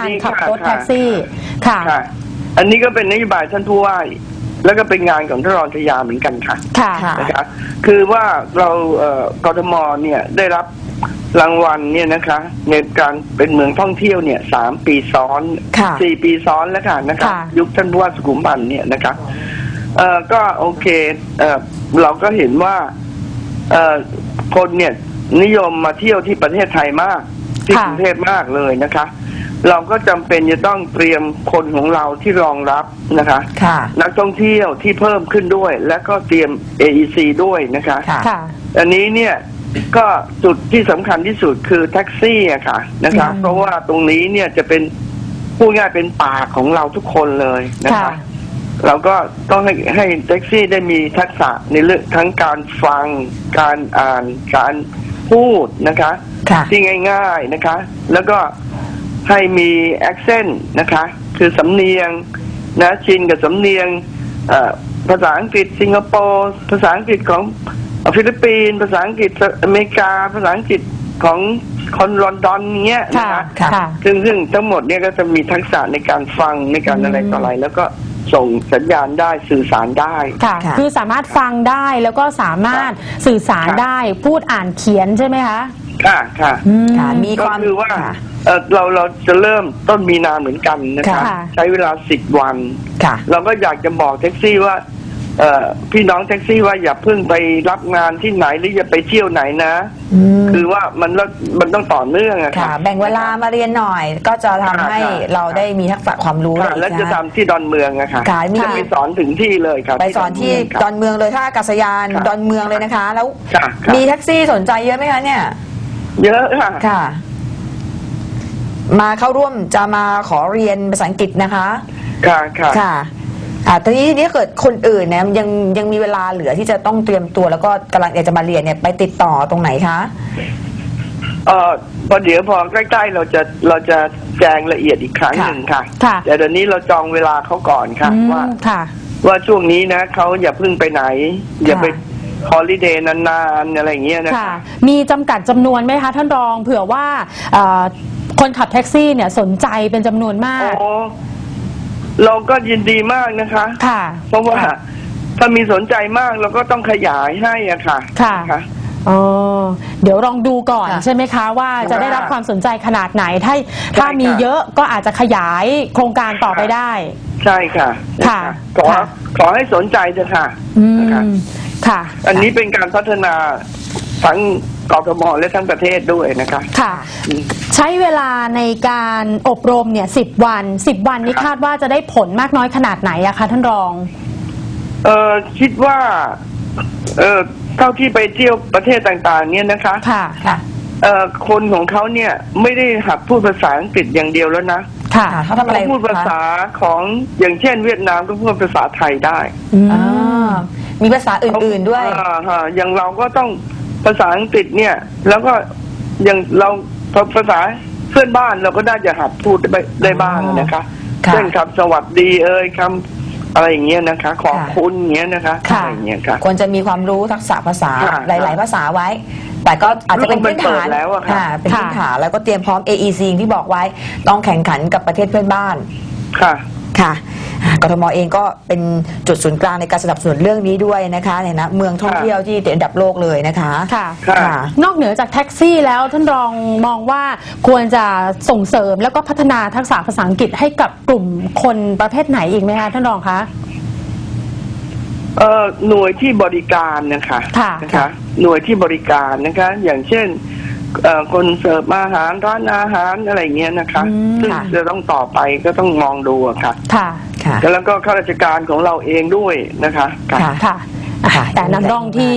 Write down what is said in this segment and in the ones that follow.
การอันนี้ขับค่ะรถแท็กซี่ค่ะค่ะ อันนี้ก็เป็นนโยบายท่านผู้ว่าแล้วก็เป็นงานของท่านรองชยาเหมือนกันค่ะ ค่ะค่ะนะคะคือว่าเราเอ่อกทมเนี่ยได้รับรางวัลเนี่ยนะคะ ในการเป็นเมืองท่องเที่ยวเนี่ยสามปีซ้อนค่ะสี่ปีซ้อนแล้วค่ะนะคะค่ะยุคท่านผู้ว่าสุขุมพันธ์เนี่ยนะคะเอ่อก็โอเคเอ่อเราก็เห็นว่าเอ่อคนเนี่ยนิยมมาเที่ยวที่ประเทศไทยมาก ที่ค่ะกรุงเทพมากเลยนะคะ เราก็จำเป็นจะต้องเตรียมคนของเราที่รองรับนะคะค่ะนักท่องเที่ยวที่เพิ่มขึ้นด้วย และก็เตรียม AEC ด้วยนะคะค่ะค่ะอันนี้เนี่ยก็จุดที่สำคัญที่สุดคือแท็กซี่อะค่ะนะคะอืมเพราะว่าตรงนี้เนี่ยจะเป็นพูดง่ายเป็นปากของเราทุกคนเลยนะค่ะคะเราก็ต้องให้ให้แท็กซี่ได้มีทักษะในเรื่องทั้งการฟังการอ่านการพูดนะคะค่ะที่ง่าย ๆนะคะ แล้วก็ ให้มี accent นะคะ คือสำเนียงนะชินกับสำเนียงเอ่อภาษาอังกฤษสิงคโปร์ภาษาอังกฤษของฟิลิปปินส์ภาษาอังกฤษอเมริกา ภาษาอังกฤษของคนลอนดอนเงี้ยนะค่ะคะค่ะซึ่งซึ่งทั้งหมดเนี่ยก็จะมีทักษะในการฟังในการอะไรต่ออะไร แล้วก็ส่งสัญญาณได้สื่อสารได้ค่ะค่ะคือสามารถฟังได้แล้วก็สามารถสื่อสารครับได้พูดอ่านเขียนใช่ไหมคะ ค่ะค่ะอืม ค่ะมีก็ความคือว่าค่ะ เอ่อเราเราจะเริ่มต้นมีนาเหมือนกันนะคะค่ะ ใช้เวลาสิบวัน ค่ะ เราก็อยากจะบอกแท็กซี่ว่า เอ่อพี่น้องแท็กซี่ว่าอย่าเพิ่งไปรับงานที่ไหนหรืออย่าไปเที่ยวไหนนะ อืมคือว่ามันละมันต้องต่อเนื่องอะค่ะ ค่ะ แบ่งเวลามาเรียนหน่อย ก็จะทำให้ค่ะ เราได้มีทักษะความรู้ค่ะอีกแล้วจะนะทำที่ดอนเมืองอะค่ะค่ะมี จะไปสอนถึงที่เลยครับไปสอนที่ดอนเมืองเลยท่าอากาศยานค่ะดอนเมืองเลยนะคะ แล้วค่ะค่ะมีแท็กซี่สนใจเยอะไหมคะเนี่ย เยอะค่ะ ค่ะ มาเข้าร่วมจะมาขอเรียนภาษาอังกฤษนะคะ ค่ะค่ะ ค่ะอ่าทีนี้ทีนี้เกิดคนอื่นเนี่ยยังยังมีเวลาเหลือที่จะต้องเตรียมตัว แล้วก็กำลังอยากจะมาเรียนเนี่ยไปติดต่อตรงไหนคะ เออพอเดี๋ยวพอใกล้ๆเราจะเราจะแจ้งละเอียดอีกครั้งค่ะหนึ่งค่ะ ค่ะ แต่เดี๋ยวนี้เราจองเวลาเขาก่อนค่ะ อืมว่า ค่ะ ว่าช่วงนี้นะเขาอย่าเพิ่งไปไหน อย่าไป ฮอลิเดย์นานๆอะไรอย่างเงี้ยนะค่ะ มีจำกัดจำนวนไหมคะท่านรองเผื่อว่าเอ่อคนขับแท็กซี่เนี่ยสนใจเป็นจำนวนมากโอ้เราก็ยินดีมากนะคะ ค่ะ เพราะว่าถ้ามีสนใจมากเราก็ต้องขยายให้อะค่ะค่ะค่ะอ๋อ เดี๋ยวลองดูก่อนค่ะ ใช่ไหมคะ ว่าจะได้รับความสนใจขนาดไหน ถ้าถ้าใช่ค่ะมีเยอะก็อาจจะขยายโครงการต่อไปได้ ใช่ค่ะค่ะขอค่ะ ขอให้สนใจเถอะค่ะอืนะคะม ค่ะ อันนี้เป็นการพัฒนาทั้งกทมและทั้งประเทศด้วยนะคะค่ะอืมใช้เวลาในการอบรมเนี่ยสิบวันสิบวันนี้ครับคาดว่าจะได้ผลมากน้อยขนาดไหนอะคะท่านรอง เออคิดว่า เออเท่าที่ไปเที่ยวประเทศต่างๆ เนี่ยนะคะ ค่ะค่ะเออคนของเขาเนี่ยไม่ได้หัดพูดภาษาอังกฤษอย่างเดียวแล้วนะค่ะค่ะเขาทำอะไรเขาพูดภาษาของอย่างเช่น เวียดนามก็พูดภาษาไทยได้อืมอ่า มีภาษาอื่น ๆด้วย อ่าฮะอย่างเราก็ต้องภาษาอังกฤษเนี่ย แล้วก็อย่างเราภาษาเพื่อนบ้านเราก็ได้จะหัดพูดได้ได้บ้างนะคะค่ะ เช่นคำสวัสดีเอ่ยคำอะไรอย่างเงี้ยนะคะ ขอบค่ะคุณอย่างเงี้ยนะคะค่ะอะไรอย่างเงี้ยค่ะ ควรจะมีความรู้ทักษะภาษาค่ะหลาย ๆ ภาษาไว้ แต่ก็อาจจะเป็นพื้นฐานโลกมันเปิดแล้วอะค่ะเป็นพื้นฐานแล้วก็เตรียมพร้อม AEC อย่างที่บอกไว้ต้องแข่งขันกับประเทศเพื่อนบ้านค่ะ ค่ะอ่า กทมเองก็เป็นจุดศูนย์กลางในการสนับสนุนเรื่องนี้ด้วยนะคะเนี่ยนะเมืองท่องเที่ยวที่ติดอันดับโลกเลยนะคะค่ะ ค่ะ นอกเหนือจากแท็กซี่แล้วท่านรองมองว่าควรจะส่งเสริมแล้วก็พัฒนาทักษะภาษาอังกฤษให้กับกลุ่มคนประเภทไหนอีกไหมคะท่านรองคะ เอ่อหน่วยที่บริการนะคะค่ะนะคะ หน่วยที่บริการนะคะ อย่างเช่นเอ่อคนเสิร์ฟอาหารร้านอาหารอะไรเงี้ยนะคะ อืมซึ่งค่ะ จะต้องต่อไปก็ต้องมองดูอะค่ะ ค่ะค่ะ แล้วก็ข้าราชการของเราเองด้วยนะคะค่ะค่ะค่ะอะค่ะแต่นำร่องที่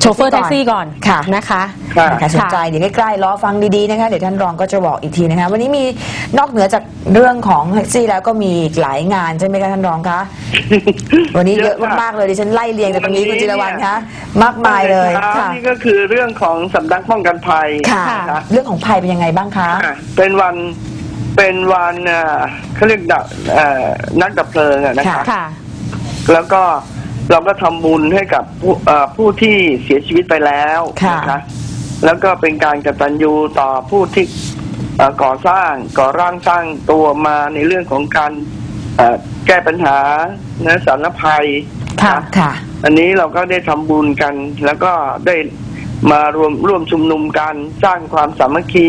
โชเฟอร์แท็กซี่ก่อนค่ะนะคะค่ะใครสนใจเดี๋ยวใกล้ๆรอฟังดีๆนะคะเดี๋ยวท่านรองก็จะบอกอีกทีนะคะวันนี้มีนอกเหนือจากเรื่องของแท็กซี่แล้วก็มีอีกหลายงานใช่ไหมคะท่านรองคะวันนี้เยอะมากๆเลยดิฉันไล่เรียงจากตรงนี้คุณจิรวรรณคะมากมายเลยตั้งแต่ช้าค่ะนี่ก็คือเรื่องของสำนักป้องกันภัยค่ะนะคะเรื่องของภัยเป็นยังไงบ้างคะอะเป็นวัน เป็นวันเอ่อเขาเรียกดับเอ่อนักดับเพลิงอะนะคะ ค่ะ แล้วก็เราก็ทำบุญให้กับผู้เอ่อผู้ที่เสียชีวิตไปแล้วค่ะนะคะ แล้วก็เป็นการกตัญญูต่อผู้ที่เอ่อก่อสร้างก่อร่างสร้างตัวมาในเรื่องของการเอ่อแก้ปัญหานะสารภัยค่ะนะค่ะ อันนี้เราก็ได้ทำบุญกัน แล้วก็ได้มารวมร่วมชุมนุมกันสร้างความสามัคคี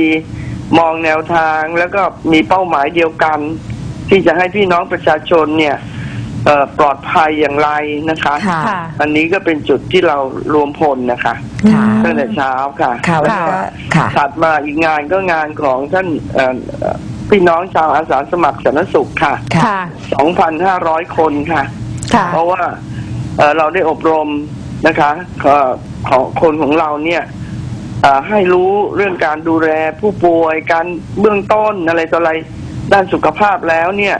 มองแนวทางแล้วก็มีเป้าหมายเดียวกัน ที่จะให้พี่น้องประชาชนเนี่ยเอ่อปลอดภัยอย่างไรนะคะค่ะค่ะอันนี้ก็เป็นจุดที่เรารวมพลนะคะค่ะตั้งแต่เช้าค่ะค่ะวันนี้ก็ค่ะถัดมาอีกงานก็งานของท่านเอ่อเอ่อพี่น้องชาวอาสาสมัครสาธารณสุขค่ะค่ะค่ะ2,500คนค่ะค่ะ เพราะว่าเอ่อเราได้อบรมนะคะเอ่อของคนของเราเนี่ยเอ่อ ให้รู้เรื่องการดูแลผู้ป่วยการเบื้องต้นอะไรต่ออะไรด้านสุขภาพแล้วเนี่ย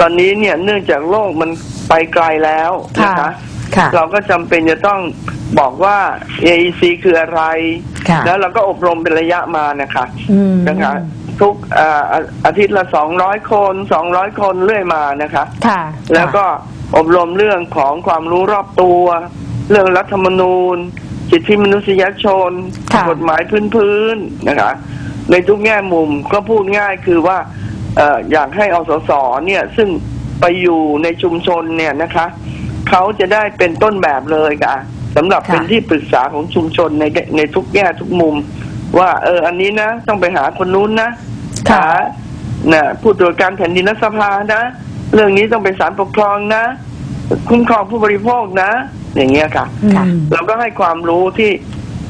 ตอนนี้เนี่ยเนื่องจากโลกมันไปไกลแล้วนะคะค่ะค่ะเราก็จำเป็นจะต้องบอกว่า AEC คืออะไรค่ะแล้วเราก็อบรมเป็นระยะมานะคะอืมนะคะ ทุกเอ่ออาอาทิตย์ละสองร้อยคนสองร้อยคนเรื่อยมานะคะค่ะแล้วก็อบรมเรื่องของความรู้รอบตัว เรื่องรัฐธรรมนูญ สิทธิมนุษยชนค่ะกฎหมายพื้นๆนะคะ ในทุกแง่มุมก็พูดง่ายคือว่าเอ่ออยากให้อสสเนี่ยซึ่งไปอยู่ในชุมชนเนี่ยนะคะเขาจะได้เป็นต้นแบบเลยค่ะสำหรับค่ะเป็นที่ปรึกษาของชุมชนในในทุกแง่ทุกมุม ว่าเอออันนี้นะ ต้องไปหาคนนู้นนะค่ะหานะผู้ตรวจการแผ่นดินรัฐสภานะ เรื่องนี้ต้องเป็นศาลปกครองนะ คุ้มครองผู้บริโภคนะ อย่างเงี้ยค่ะ ค่ะอืมเราก็ให้ความรู้ที่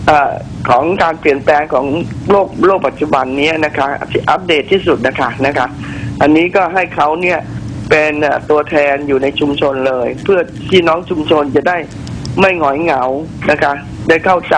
เอ่อของการเปลี่ยนแปลงของโลกโลกปัจจุบันนี้นะคะที่อัปเดตที่สุดนะคะนะคะ อันนี้ก็ให้เขาเนี่ยเป็นเอ่อตัวแทนอยู่ในชุมชนเลย เพื่อที่น้องชุมชนจะได้ไม่หงอยเหงานะคะ ได้เข้าใจ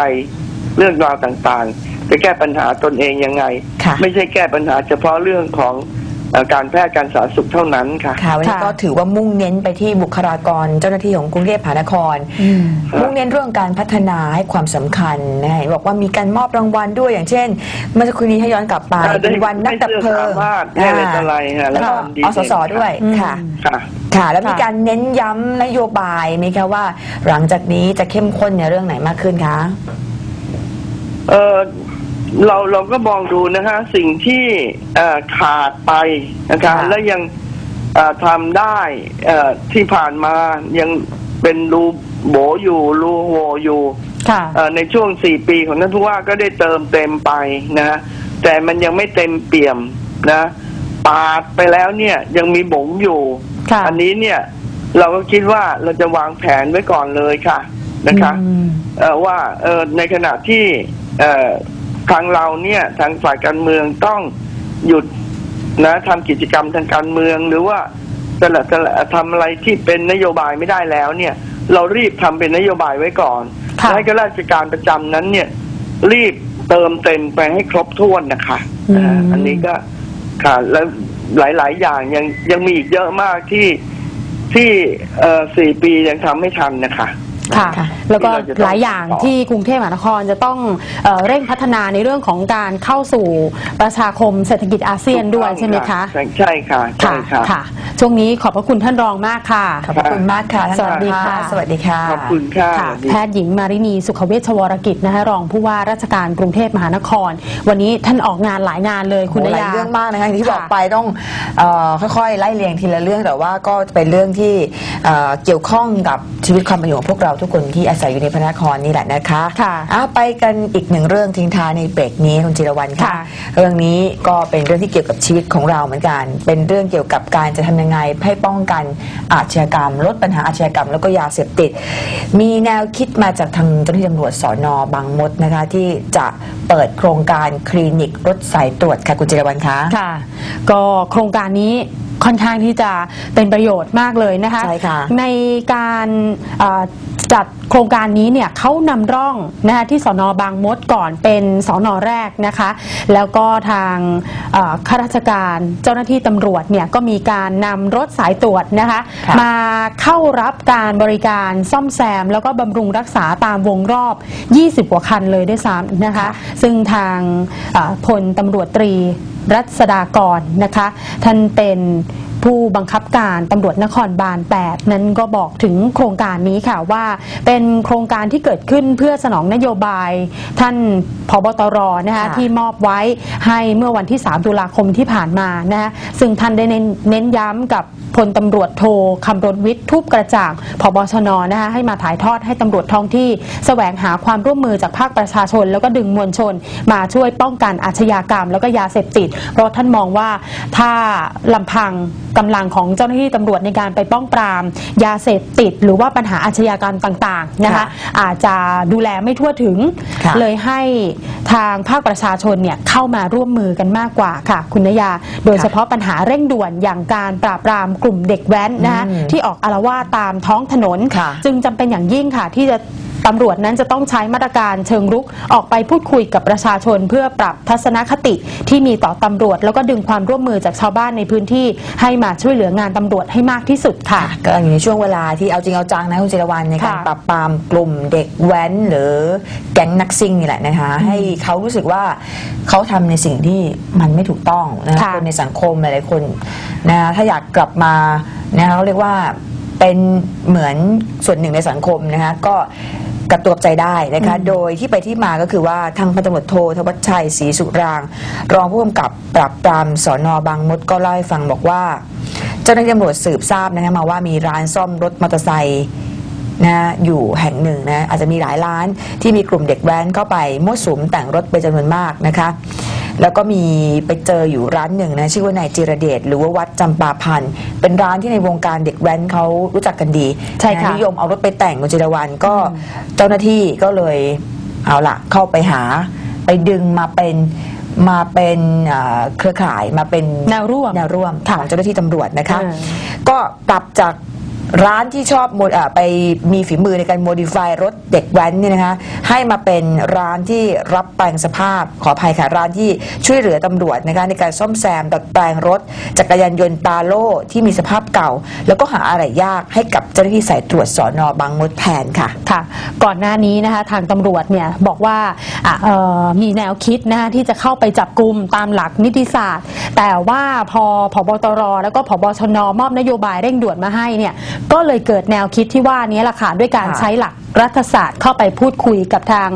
เรื่องราวต่างๆ จะแก้ปัญหาตนเองยังไง ค่ะ ไม่ใช่แก้ปัญหาเฉพาะเรื่องของเอ่อ การแพทย์การสาธารณสุขเท่านั้นค่ะค่ะวันนี้ค่ะก็ถือว่ามุ่งเน้นไปที่บุคลากรเจ้าหน้าที่ของกรุงเทพมหานครอืมครับมุ่งเน้นเรื่องการพัฒนาให้ความสำคัญนะเห็นบอกว่ามีการมอบรางวัลด้วยอย่างเช่น เมื่อสักครู่นี้ให้ย้อนกลับไปอ่าได้เป็นวันนักดับเพลิงได้เสื้อสามารถได้อะไรต่ออะไรฮะแล้วก็รางวัลดีอสสเด่นด้วยอืมค่ะค่ะค่ะ แล้วมีค่ะการเน้นย้ำนโยบายไหมคะว่า หลังจากนี้จะเข้มข้นในเรื่องไหนมากขึ้นคะเออ เราเราก็มองดูนะคะสิ่งที่เอ่อขาดไปนะคะค่ะและยังเอ่อทำได้เอ่อที่ผ่านมายังเป็นรูโบอยู่รูโหวอยู่ค่ะเอ่อในช่วงสี่ปีของท่านผู้ว่าก็ได้เติมเต็มไปนะ แต่มันยังไม่เต็มเปี่ยมนะปาดไปแล้วเนี่ยยังมีบงอยู่ค่ะอันนี้เนี่ยเราก็คิดว่าเราจะวางแผนไว้ก่อนเลยค่ะนะคะอืมเอ่อว่าเอ่อในขณะที่เอ่อ ทางเราเนี่ยทางฝ่ายการเมืองต้องหยุดนะทำกิจกรรมทางการเมืองหรือว่าสละสละทำอะไรที่เป็นนโยบายไม่ได้แล้วเนี่ย เรารีบทำเป็นนโยบายไว้ก่อนค่ะและให้ข้าราชการประจำนั้นเนี่ย รีบเติมเต็มไปให้ครบถ้วนนะคะอืมอ่าอันนี้ก็ค่ะแล้วหลาย ๆ อย่างยังยังมีอีกเยอะมากที่ที่เอ่อสี่ปียังทำไม่ทันนะคะ ค่ะค่ะ แล้วก็ที่เราจะต้องหลายอย่างที่กรุงเทพมหานครจะต้องเอ่อเร่งพัฒนาในเรื่องของการเข้าสู่ประชาคมเศรษฐกิจอาเซียนด้วยใช่ไหมคะใช่ใช่ค่ะใช่ค่ะค่ะค่ะช่วงนี้ขอบพระคุณท่านรองมากค่ะ ขอบพระคุณมากค่ะท่านสวัสดีค่ะ สวัสดีค่ะ ขอบคุณค่ะค่ะสวัสดีแพทย์หญิงมารินีสุขเวชวรกิจนะคะรองผู้ว่าราชการกรุงเทพมหานคร วันนี้ท่านออกงานหลายงานเลยคุณโอ้นหลายยาเรื่องมากนะคะอย่างที่ค่ะบอกไปต้องเออค่อยๆไล่เรียงทีละเรื่องแต่ว่าก็เป็นเรื่องที่ เอ่อเกี่ยวข้องกับชีวิตความเป็นอยู่ของพวกเราทุกคนที่อาศัยอยู่ในพระนครนี่แหละนะคะค่ะเอาไปกันอีกหนึ่งเรื่องทิ้งท้ายในเบรกนี้คุณจิรวรรณค่ะ ค่ะ เรื่องนี้ก็เป็นเรื่องที่เกี่ยวกับชีวิตของเราเหมือนกัน เป็นเรื่องเกี่ยวกับการจะทำยังไงให้ป้องกันอาชญากรรม ลดปัญหาอาชญากรรม แล้วก็ยาเสพติด มีแนวคิดมาจากทางเจ้าหน้าที่ตำรวจสอนอบางมดนะคะ ที่จะเปิดโครงการคลินิกรถสายตรวจค่ะคุณจิรวรรณคะ ค่ะก็โครงการนี้ ค่อนข้างที่จะเป็นประโยชน์มากเลยนะคะใช่ค่ะในการเอ่อ จัดโครงการนี้เนี่ยเขานำร่องนะคะที่สอนอบางมดก่อนเป็นสอนอแรกนะคะ แล้วก็ทางเอ่อข้าราชการเจ้าหน้าที่ตำรวจเนี่ยก็มีการนำรถสายตรวจนะคะค่ะมาเข้ารับการบริการซ่อมแซม แล้วก็บำรุงรักษาตามวงรอบ 20 กว่าคันเลยด้วยซ้ำนะคะ ซึ่งทางเอ่อพลตำรวจตรีรัศดากรนะคะ ท่านเป็น ผู้บังคับการตำรวจนครบาล 8 นั้นก็บอกถึงโครงการนี้ค่ะว่า เป็นโครงการที่เกิดขึ้นเพื่อสนองนโยบาย ท่านพบตรนะคะค่ะที่มอบไว้ให้เมื่อวันที่ 3 ตุลาคมที่ผ่านมานะคะซึ่งท่านได้เน้นเน้นย้ำกับพลตำรวจโทคำรณวิทย์ทุบกระจ่างพบชนนะคะให้มาถ่ายทอดให้ตำรวจท้องที่แสวงหาความร่วมมือจากภาคประชาชน แล้วก็ดึงมวลชน มาช่วยป้องกันอาชญากรรม แล้วก็ยาเสพติด เพราะท่านมองว่าถ้าลำพังกำลังของเจ้าหน้าที่ตำรวจในการไปป้องปราม ยาเสพติด หรือว่าปัญหาอาชญากรรมต่างๆนะคะค่ะอาจจะดูแลไม่ทั่วถึงค่ะเลยให้ทางภาคประชาชนเนี่ยเข้ามาร่วมมือกันมากกว่าค่ะ คุณนยา โดยเฉพาะปัญหาเร่งด่วนอย่างการปราบปรามกลุ่มเด็กแว้นนะคะอืมที่ออกอารวาสตามท้องถนนค่ะจึงจำเป็นอย่างยิ่งค่ะที่จะ ตำรวจนั้นจะต้องใช้มาตรการเชิงรุกออกไปพูดคุยกับประชาชน เพื่อปรับทัศนคติที่มีต่อตำรวจ แล้วก็ดึงความร่วมมือจากชาวบ้านในพื้นที่ ให้มาช่วยเหลืองานตำรวจให้มากที่สุดค่ะ ก็อยู่ในช่วงเวลาที่เอาจริงเอาจังนะคุณจิรวรรณในการค่ะปราบปรามกลุ่มเด็กแว้นหรือแก๊งนักซิ่งนี่แหละนะคะให้เขารู้สึกว่าเขาทำในสิ่งที่มันไม่ถูกต้องนะค่ะ คนในสังคมหลายๆคนนะถ้าอยากกลับมานะคะเขาเรียกว่าเป็นเหมือนส่วนหนึ่งในสังคมนะคะก็ กระตัวใจได้นะคะ โดยที่ไปที่มาก็คือว่าทางพันตำรวจโทธวัชชัยศรีสุราง รองผู้กำกับปราบปรามสอนอบางมดก็เล่าให้ฟังบอกว่า เจ้าหน้าที่ตำรวจสืบทราบนะคะมาว่ามีร้านซ่อมรถมอเตอร์ไซค์ นะอยู่แห่งหนึ่งนะอาจจะมีหลายร้านที่มีกลุ่มเด็กแว้นเข้าไปมั่วสุมแต่งรถเป็นจำนวนมากนะคะแล้วก็มีไปเจออยู่ร้านหนึ่งนะชื่อว่านายจิรเดชหรือว่าวัดจำปาพันธ์เป็นร้านที่ในวงการเด็กแว้นเขารู้จักกันดีใช่ค่ะนนิยมเอารถไปแต่งคุณจิรวรรณก็เจ้าหน้าที่ก็เลยเอาละเข้าไปหาไปดึงมาเป็นมาเป็นเอ่อเครือข่ายมาเป็นแนวร่วมแนวร่วมค่ะของเจ้าหน้าที่ตำรวจนะคะอ่าก็ปรับจาก ร้านที่ชอบโมดอ่าไปมีฝีมือในการโมดิฟายรถเด็กแว้นเนี่ยนะคะให้มาเป็นร้านที่รับแปลงสภาพขออภัยค่ะร้านที่ช่วยเหลือตำรวจนะคะในการซ่อมแซมดัดแปลงรถ จักรยานยนต์ตาโล่ที่มีสภาพเก่า แล้วก็หาอะไรยากให้กับเจ้าหน้าที่สายตรวจสอนอบางมดแทนค่ะ ค่ะ ก่อนหน้านี้นะคะทางตำรวจเนี่ยบอกว่าอะเอ่อมีแนวคิดนะคะที่จะเข้าไปจับกลุ่มตามหลักนิติศาสตร์ แต่ว่าพอพบตรแล้วก็พบชนมอบนโยบายเร่งด่วนมาให้เนี่ยก็เลยเกิดแนวคิดที่ว่านี้แหละค่ะด้วยการค่ะใช้หลักรัฐศาสตร์เข้าไปพูดคุยกับทาง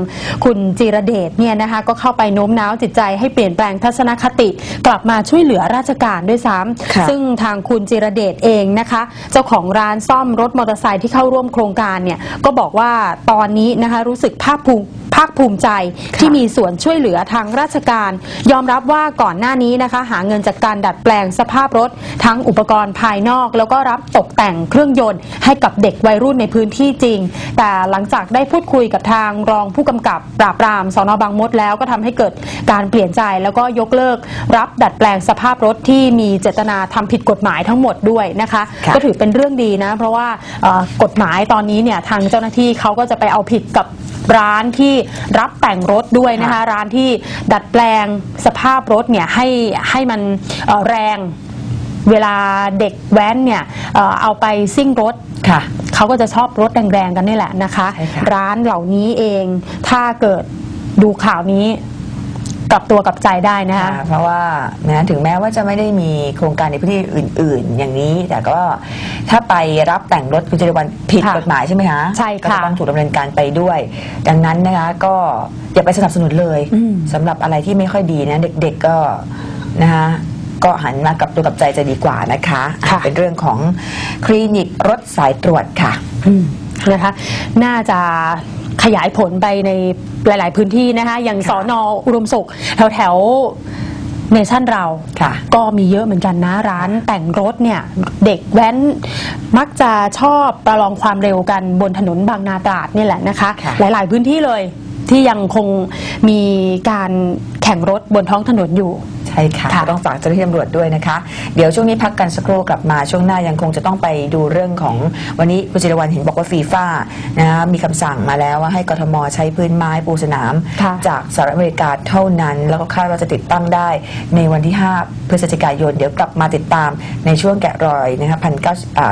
คุณจิรเดชเนี่ยนะคะก็เข้าไปโน้มน้าวจิตใจให้เปลี่ยนแปลงทัศนคติ กลับมาช่วยเหลือราชการด้วยซ้ค่ะำซึ่งทางคุณจิรเดชเองนะคะ เจ้าของร้านซ่อมรถมอเตอร์ไซค์ที่เข้าร่วมโครงการเนี่ยก็บอกว่าตอนนี้นะคะรู้สึกภาคภูมิภาคภูมิใจค่ะที่มีส่วนช่วยเหลือทางราชการ ยอมรับว่าก่อนหน้านี้นะคะ หาเงินจากการดัดแปลงสภาพรถ ทั้งอุปกรณ์ภายนอก แล้วก็รับตกแต่งเครื่องยนต์ให้กับเด็กวัยรุ่นในพื้นที่จริง แต่หลังจากได้พูดคุยกับทางรองผู้กำกับปราบปรามสอนอบางมดแล้วก็ทำให้เกิดการเปลี่ยนใจแล้วก็ยกเลิก รับดัดแปลงสภาพรถที่มีเจตนาทำผิดกฎหมายทั้งหมดด้วยนะคะค่ะก็ถือเป็นเรื่องดีนะ เพราะว่าเอ่อกฎหมายตอนนี้เนี่ยทางเจ้าหน้าที่เขาก็จะไปเอาผิดกับ ร้านที่รับแต่งรถด้วยนะคะค่ะร้านที่ดัดแปลงสภาพรถเนี่ยให้ให้มันเอ่อแรงเวลาเด็กแว้นเนี่ยเอ่อเอาไปซิ่งรถค่ะเขาก็จะชอบรถแรงๆกันนี่แหละนะคะใช่ค่ะร้านเหล่านี้เองถ้าเกิดดูข่าวนี้ กลับตัวกลับใจได้นะคะค่ะเพราะว่านะถึงแม้ว่าจะไม่ได้มีโครงการในพื้นที่อื่น ๆ อย่างนี้ แต่ก็ถ้าไปรับแต่งรถคุณจริวัลผิดค่ะกฎหมายใช่ไหมคะใช่ค่ะก็จะต้องถูกดำเนินการไปด้วย ดังนั้นนะคะก็อย่าไปสนับสนุนเลยอืมสำหรับอะไรที่ไม่ค่อยดีนะเด็ก ๆก็นะคะก็หันมากับตัวกับใจจะดีกว่านะคะอะเป็นเรื่องของคลินิกรถสายตรวจค่ะอืมนะคะ น่าจะ ขยายผลไปในหลาย ๆ พื้นที่นะคะ อย่างสอนออุดมสุขแถวแถวเนชั่นเราค่ะ ก็มีเยอะเหมือนกันนะร้านแต่งรถเนี่ย เด็กแว้นมักจะชอบประลองความเร็วกันบนถนนบางนาตราดนี่แหละนะคะ ค่ะ หลาย ๆ พื้นที่เลยที่ยังคงมีการแข่งรถบนท้องถนนอยู่ใช่ค่ะค่ะก็ต้องฝากเจ้าหน้าที่ตำรวจด้วยนะคะ เดี๋ยวช่วงนี้พักกันสักครู่กลับมาช่วงหน้ายังคงจะต้องไปดูเรื่องของวันนี้คุณจิรวรรณเห็นบอกว่าฟีฟ่านะมีคำสั่งมาแล้วว่าให้กทมใช้พื้นไม้ปูสนาม ค่ะจากสหรัฐอเมริกาเท่านั้น แล้วก็คาดว่าจะติดตั้งได้ในวันที่ 5 พฤศจิกายน เดี๋ยวกลับมาติดตามในช่วงแกะรอยนะคะพันเ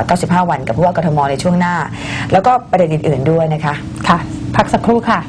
ก้าสิบห้าวันกับผู้ว่ากทมในช่วงหน้า แล้วก็ประเด็นอื่น ๆด้วยนะคะ ค่ะ พักสักครู่ค่ะ